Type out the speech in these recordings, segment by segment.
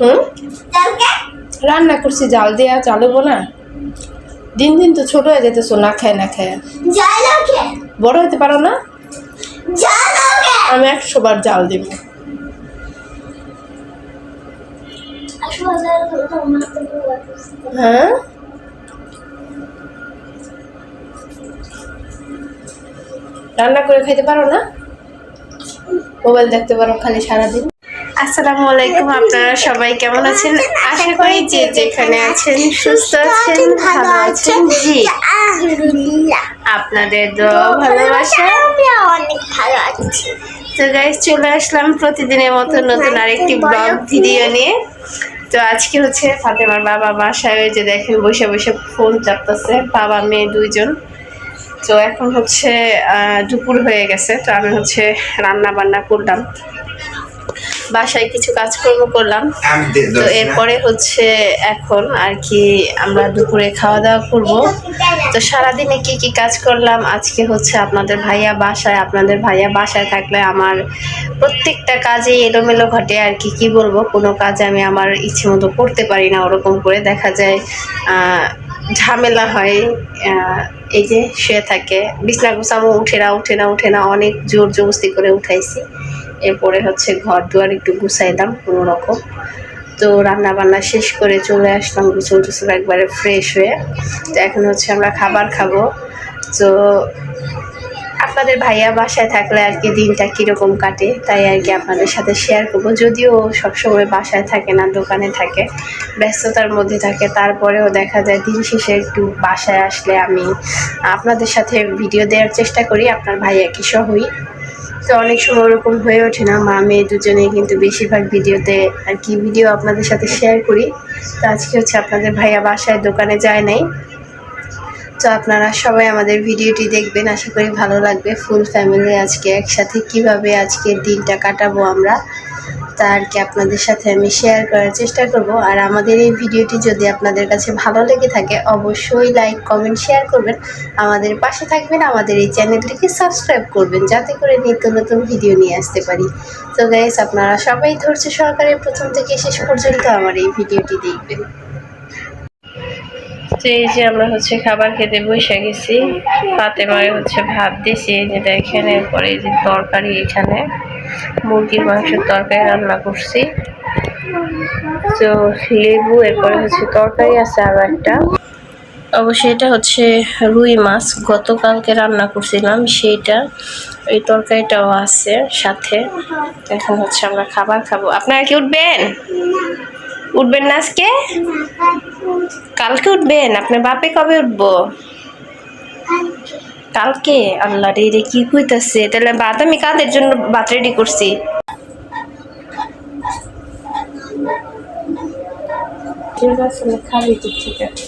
হুম? রান্না করছি, জাল দিয়া চালবো না। দিন দিন তো ছোট হয়ে যেতেছো না খায় না খায়। বড় হতে পারো না? আমি একশো বার জাল দিব। হ্যাঁ? রান্না করে খাইতে পারো না? মোবাইল দেখতে পারো খালি সারাদিন। আসসালামু আলাইকুম আপনারা সবাই কেমন আছেন? আশা করি যে যেখানে আছেন সুস্থ আছেন ভালো আছেন। জি। আপনাদের দোয়া ভালোবাসা। অনেক ভালো আছি। তো গাইস চলে আসলাম প্রতিদিনের মতো নতুন আরেকটি ব্লগ ভিডিও নিয়ে। তো আজকে হচ্ছে ফাতেমার বাবা বাসায় ওই যে দেখেন বসে বসে ফোন চাপতেছে বাবা মেয়ে দুইজন। তো এখন হচ্ছে দুপুর হয়ে গেছে তো আমি হচ্ছে রান্না বান্না করলাম। বাসায় কিছু কাজকর্ম করলাম। তো এরপরে হচ্ছে এখন আর কি আমরা দুপুরে খাওয়া দাওয়া করব। তো সারাদিনে কি কি কাজ করলাম? আজকে হচ্ছে আপনাদের ভাইয়া বাসায় আপনাদের ভাইয়া বাসায় থাকলে আমার প্রত্যেকটা কাজে এলোমেলো ঘটে আর কি কি বলব? কোনো কাজ আমি আমার ইচ্ছে মতো করতে পারি না ওরকম করে দেখা যায় ঝামেলা হয় এই যে শুয়ে থাকে। বিছনা গুছামো উঠে না উঠে না উঠে না অনেক জোর জবস্তি করে উঠাইছি। এরপরে হচ্ছে ঘর দুয়ার একটু গুছাইলাম কোনো রকম। তো রান্না বান্না শেষ করে চলে আসলাম গুছল টুসল একবারে ফ্রেশ হয়ে। তো এখন হচ্ছে আমরা খাবার খাব। তো আপনাদের ভাইয়া বাসায় থাকলে আর কি দিনটা কীরকম কাটে তাই আর কি আপনাদের সাথে শেয়ার করব। যদিও সবসময় বাসায় থাকে না, দোকানে থাকে, ব্যস্ততার মধ্যে থাকে, তারপরেও দেখা যায় দিন শেষে একটু বাসায় আসলে আমি আপনাদের সাথে ভিডিও দেওয়ার চেষ্টা করি। আপনার ভাইয়া কি সহই? তো অনেক সময় ওরকম হয়ে ওঠে না। মা, মেয়ে দুজনেই কিন্তু বেশিরভাগ ভিডিওতে আর কি ভিডিও আপনাদের সাথে শেয়ার করি। তো আজকে হচ্ছে আপনাদের ভাইয়া বাসায় দোকানে যায় নাই। তো আপনারা সবাই আমাদের ভিডিওটি দেখবেন। আশা করি ভালো লাগবে। ফুল ফ্যামিলি আজকে একসাথে কীভাবে আজকের দিনটা কাটাবো আমরা। তা আর কি আপনাদের সাথে আমি শেয়ার করার চেষ্টা করব। আর আমাদের এই ভিডিওটি যদি আপনাদের কাছে ভালো লেগে থাকে, অবশ্যই লাইক কমেন্ট শেয়ার করবেন। আমাদের পাশে থাকবেন, আমাদের এই চ্যানেলটিকে সাবস্ক্রাইব করবেন, যাতে করে নিত্য নতুন ভিডিও নিয়ে আসতে পারি। তো গাইস আপনারা সবাই ধৈর্য সহকারে প্রথম থেকে শেষ পর্যন্ত আমার এই ভিডিওটি দেখবেন। এই যে আমরা হচ্ছে খাবার খেতে বসে গেছি। ফাতেমারে হচ্ছে ভাত দিছি, এই যে দেখেন, এরপরে এই যে তরকারি এখানে। মুরগির মাংসের তরকারি রান্না করছি। তো লেবু, এরপরে হচ্ছে তরকারি আছে আরও একটা। অবশ্যই এটা হচ্ছে রুই মাছ। গতকালকে রান্না করছিলাম সেইটা। এই তরকারিটাও আছে সাথে। এখন হচ্ছে আমরা খাবার খাব। আপনারা কি উঠবেন? উঠবেন না আজকে? কালকে উঠবেন? আপনার বাপে কবে উঠবো? কালকে? আল্লাহ রে রে কি কইতাছে? তাহলে ভাত আমি কাদের জন্য ভাত রেডি করছি? ঠিক আছে খাবি তো ঠিক আছে।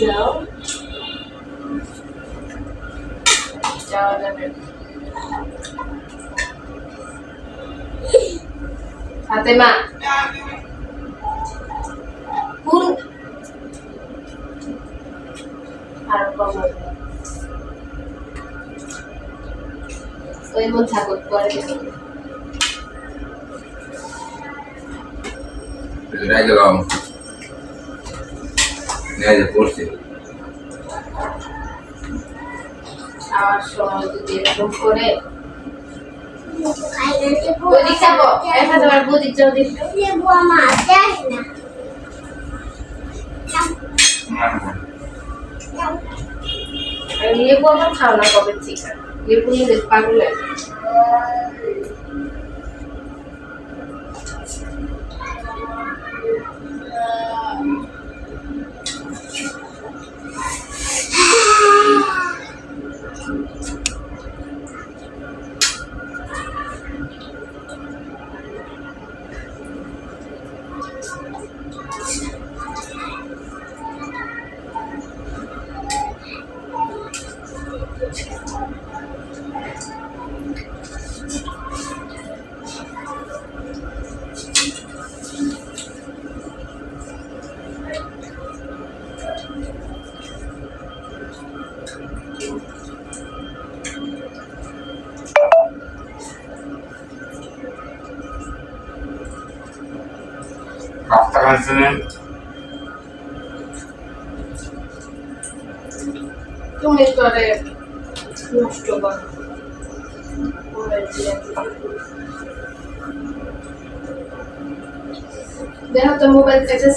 যাও। যাওয়া যাবে। ফাতেমা কোন গেলাম নিয়ে পড়ছি। খাওয়ার সময় যদি এরকম করে। দেখা। তোমার লেবু আমার দেখ না। আর লেবু আমার খাও না কবে থেকে লেবু নিলে পাগল লাগে কাপ্তা খাচ্ছেন তুমি করে নষ্ট কর মোবাইল দিয়ে। দেখো তো মোবাইল থেকে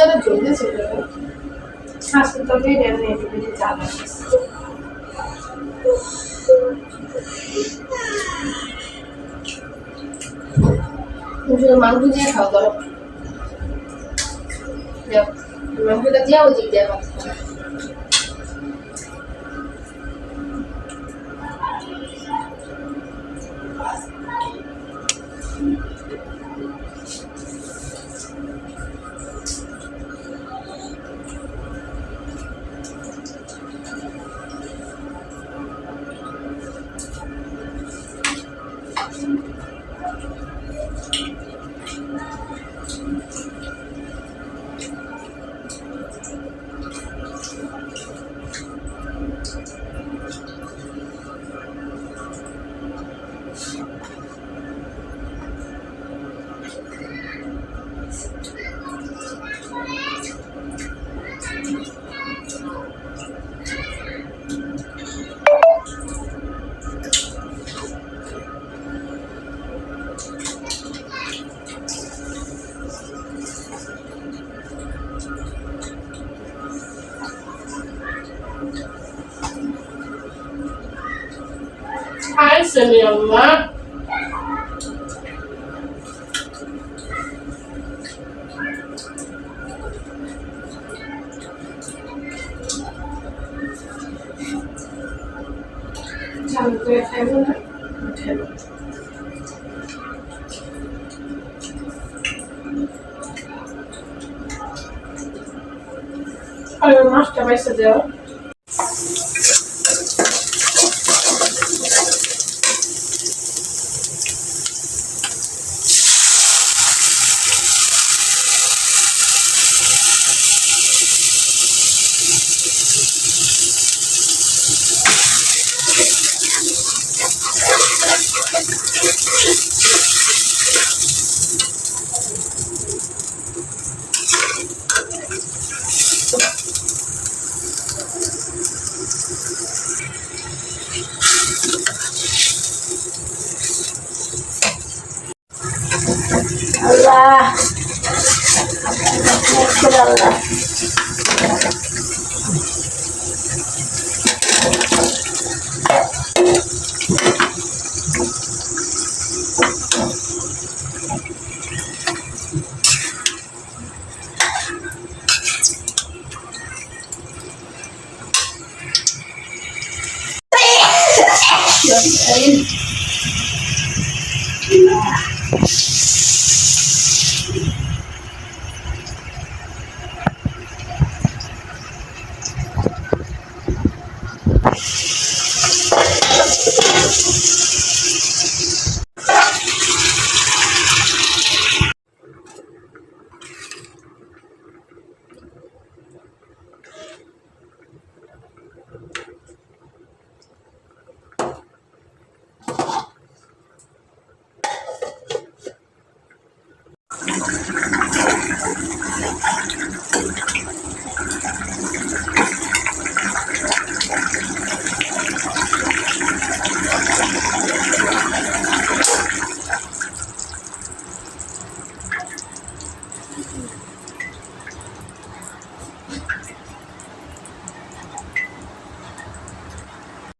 তো জলদি হাসপাতালে একটু বেশি চাপ তুমি শুধু মাংস দিয়ে খাওয়া যাও মাংসটা দিয়ে ওদিক দিয়ে ভাত খাও। Hi, Samira. চালু করে খাইব না খাইব আর আল্লাহ আল্লাহ